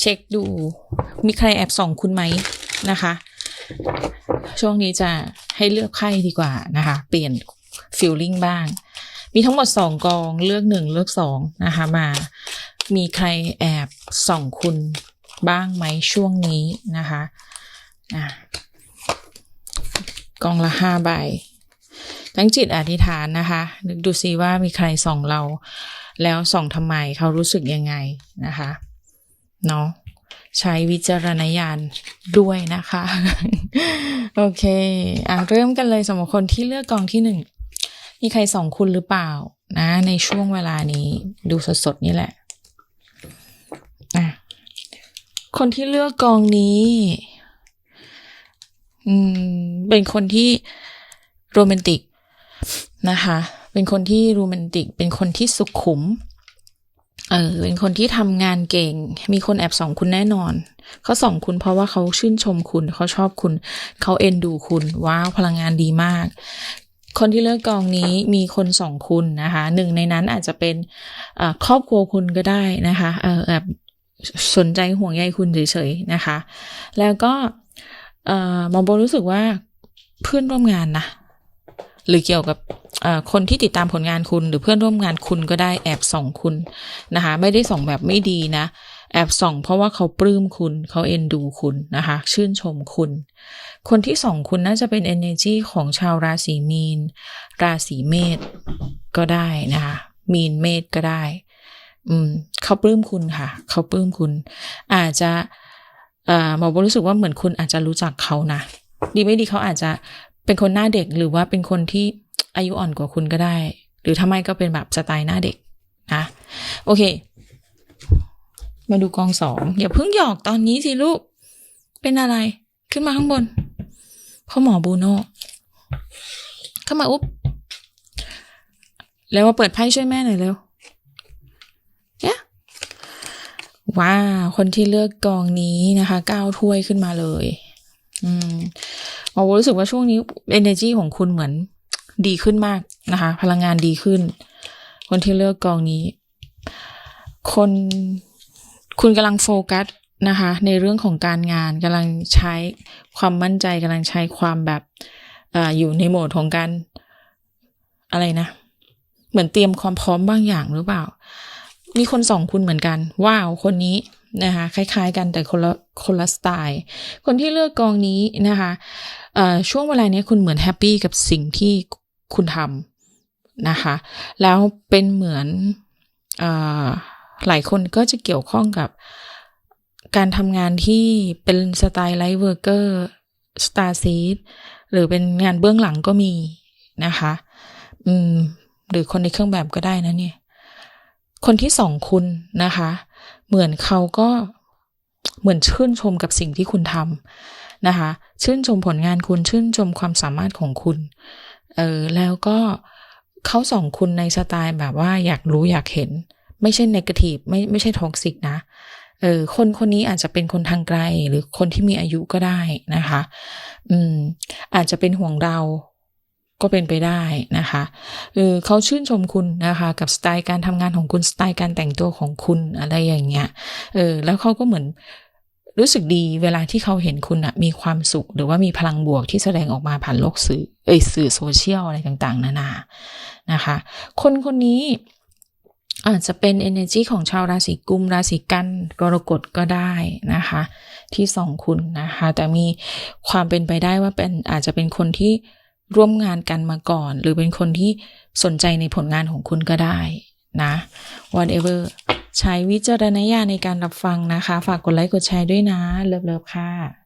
เช็คดูมีใครแอบส่องคุณไหมนะคะ ช่วงนี้จะให้เลือกไพ่ดีกว่านะคะ เปลี่ยนฟิลลิ่งบ้าง มีทั้งหมดสองกองเลือกหนึ่งเลือกสองนะคะมา มีใครแอบส่องคุณบ้างไหมช่วงนี้นะคะอะกองละห้าใบ ตั้งจิตอธิษฐานนะคะ นึกดูซิว่ามีใครส่องเรา แล้วส่องทำไมเขารู้สึกยังไงนะคะ เนาะใช้วิจารณญาณด้วยนะคะ โอเค อะเริ่มกันเลยสำหรับคนที่เลือกกองที่หนึ่งมีใครส่องคุณหรือเปล่านะ ในช่วงเวลานี้ดูสดๆนี่แหละอะคนที่เลือกกองนี้อืมเป็นคนที่โรแมนติกนะคะ เป็นคนที่โรแมนติก เป็นคนที่สุขุม เออเป็นคนที่ทำงานเก่ง มีคนแอบส่องคุณแน่นอน เขาส่องคุณเพราะว่าเขาชื่นชมคุณ เขาชอบคุณ เขาเอ็นดูคุณ ว้าว พลังงานดีมาก คนที่เลือกกองนี้มีคนส่องคุณนะคะหนึ่งในนั้นอาจจะเป็นครอบครัวคุณก็ได้นะคะเออแบบสนใจห่วงใยคุณเฉยๆนะคะ แล้วก็เออมอโบรู้สึกว่าเพื่อนร่วมงานนะหรือเกี่ยวกับ คนที่ติดตามผลงานคุณหรือเพื่อนร่วมงานคุณก็ได้แอบส่องคุณนะคะ ไม่ได้ส่องแบบไม่ดีนะ แอบส่องเพราะว่าเขาปลื้มคุณเขาเอ็นดูคุณนะคะ ชื่นชมคุณ คนที่ส่องคุณน่าจะเป็น energy ของชาวราศีมีน ราศีเมษก็ได้นะคะมีนเมษก็ได้ อืมเขาปลื้มคุณค่ะ เขาปลื้มคุณ อาจจะเอ่อหมอบรู้สึกว่าเหมือนคุณอาจจะรู้จักเขานะดีไม่ดีเขาอาจจะเป็นคนหน้าเด็กหรือว่าเป็นคนที่ อายุอ่อนกว่าคุณก็ได้ หรือถ้าไม่ก็เป็นแบบสไตล์หน้าเด็กนะโอเค มาดูกองสองอย่าเพิ่งหยอกตอนนี้สิลูก เป็นอะไรขึ้นมาข้างบนพ่อหมอบูโน่เข้ามาอุ๊บแล้วมาเปิดไพ่ช่วยแม่หน่อยเร็วเนี่ยว้าวคนที่เลือกกองนี้นะคะก้าวถ้วยขึ้นมาเลย อืมหมอรู้สึกว่าช่วงนี้ energy ของคุณเหมือน ดีขึ้นมากนะคะ พลังงานดีขึ้น คนที่เลือกกองนี้ คนคุณกำลังโฟกัสนะคะ ในเรื่องของการงานกำลังใช้ความมั่นใจกำลังใช้ความแบบออยู่ในโหมดของการอะไรนะ เหมือนเตรียมความพร้อมบางอย่างหรือเปล่า มีคนส่องคุณเหมือนกัน ว้าว คนนี้นะคะคล้ายๆกันแต่คนละคนละสไตล์ คนที่เลือกกองนี้นะคะช่วงเวลานี้คุณเหมือนแฮปปี้กับสิ่งที่ คุณทำนะคะ แล้วเป็นเหมือนอหลายคนก็จะเกี่ยวข้องกับการทำงานที่เป็นสไตล์ไลฟ์เวอร์กเกอร์สตาร์ซีดหรือเป็นงานเบื้องหลังก็มีนะคะอืมหรือคนในเครื่องแบบก็ได้นะเนี่ย คนที่สองคุณนะคะ เหมือนเขาก็เหมือนชื่นชมกับสิ่งที่คุณทำนะคะ ชื่นชมผลงานคุณชื่นชมความสามารถของคุณ เออแล้วก็เขาส่องคุณในสไตล์แบบว่าอยากรู้อยากเห็น ไม่ใช่ negative ไม่ไม่ใช่ท็อกซิกนะเออคนคนนี้อาจจะเป็นคนทางไกลหรือคนที่มีอายุก็ได้นะคะ อืม อาจจะเป็นห่วงเราก็เป็นไปได้นะคะเออเขาชื่นชมคุณนะคะ กับสไตล์การทำงานของคุณสไตล์การแต่งตัวของคุณอะไรอย่างเงี้ยเออแล้วเขาก็เหมือน รู้สึกดีเวลาที่เขาเห็นคุณอะมีความสุข หรือว่ามีพลังบวกที่แสดงออกมาผ่านโลกสื่อเอยสื่อโซเชียลอะไรต่างๆ นานานะคะ คนคนนี้อาจจะเป็น energy ของชาวราศีกุม ราศีกันกรกฎก็ได้นะคะ ที่สองคุณนะคะ แต่มีความเป็นไปได้ว่าเป็นอาจจะเป็นคนที่ร่วมงานกันมาก่อน หรือเป็นคนที่สนใจในผลงานของคุณก็ได้นะ whatever ใช้วิจารณญาณในการรับฟังนะคะ ฝากกดไลค์กดแชร์ด้วยนะ เลิฟๆค่ะ